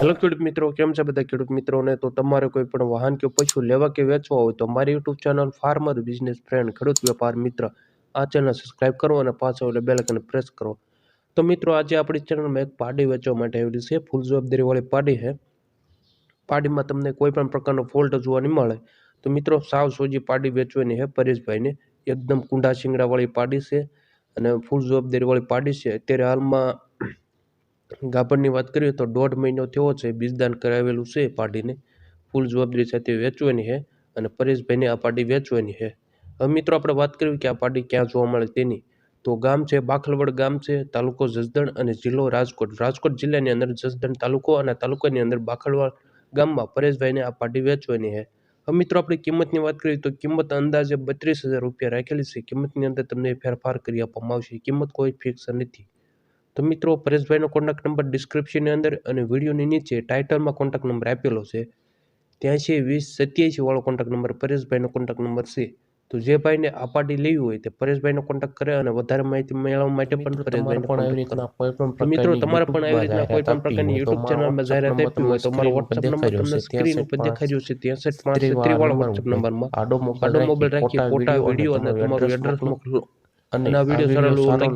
Hello ખેડૂત મિત્રો, કેમ છે બધા ખેડૂત મિત્રોને? તો તમારે કોઈ પણ વાહન કે પશુ લેવા કે વેચવા હોય તો મારી YouTube channel farmer business friend ખેડૂત વેપાર મિત્ર આ ચેનલ સબસ્ક્રાઇબ કરો અને પાછળ એટલે બેલ આઇકન પ્રેસ કરો. તો મિત્રો, આજે આપણી ચેનલમાં એક પાડી વેચવા માટે આવેલી છે, ફૂલ જવાબદારીવાળી પાડી છે. પાડીમાં તમને કોઈ પણ પ્રકારનો ફોલ્ટ જોવા નહીં મળે. તો મિત્રો, સાવ સોજી પાડી વેચવાની છે પરેશભાઈને. એકદમ કુંડા શિંગડાવાળી પાડી છે અને ફૂલ જવાબદારીવાળી પાડી છે. અત્યારે હાલમાં ગાભણની વાત કરીએ તો દોઢ મહિનો થયો છે, બીજદાન કરાવેલું છે પાડીને ફૂલ જવાબદારી સાથે વેચવાની છે અને પરેશભાઈને આ પાડી વેચવાની છે. હવે મિત્રો આપણે વાત કરવી કે આ પાડી ક્યાં જોવા મળે તેની. તો ગામ છે, બાખલવડ ગામ છે, તાલુકો જસદણ અને જિલ્લો રાજકોટ. રાજકોટ જિલ્લાની અંદર જસદણ તાલુકો અને તાલુકાની અંદર બાખલવડ ગામમાં પરેશભાઈને આ પાડી વેચવાની છે. હવે મિત્રો આપણે કિંમતની વાત કરીએ તો કિંમત અંદાજે બત્રીસ હજાર રૂપિયા રાખેલી છે. કિંમતની અંદર તમને ફેરફાર કરી આપવામાં આવશે. કિંમત કોઈ ફિક્સ નથી. તો મિત્રો પરેશભાઈનો કોન્ટેક્ટ નંબર ડિસ્ક્રિપ્શનની અંદર અને વિડીયોની નીચે ટાઇટલમાં કોન્ટેક્ટ નંબર આપેલો છે. ત્યાંસી વીસ સત્યાસી વાળો કોન્ટેક્ટ નંબર પરેશભાઈનો કોન્ટેક્ટ નંબર છે. તો જે ભાઈને આ પાર્ટી લેવી હોય તે પરેશભાઈનો કોન્ટેક્ટ કરે અને વધારે માહિતી મેળવવા માટે પણ મિત્રો તમારે પણ આવી રીતના કોઈ પણ પ્રકારની યુટ્યુબ ચેનલમાં જાહેરાત આપી હોય તો મારો WhatsApp નંબર તમને સ્ક્રીન ઉપર દેખાઈ રહ્યો છે. ત્યાંસઠ પાંચ વાળો WhatsApp નંબરમાં આડો મોબાઈલ રાખી ફોટા વીડિયો અને તમારું એડ્રેસ મોકલો. અને આ વીડિયો સારો લાગે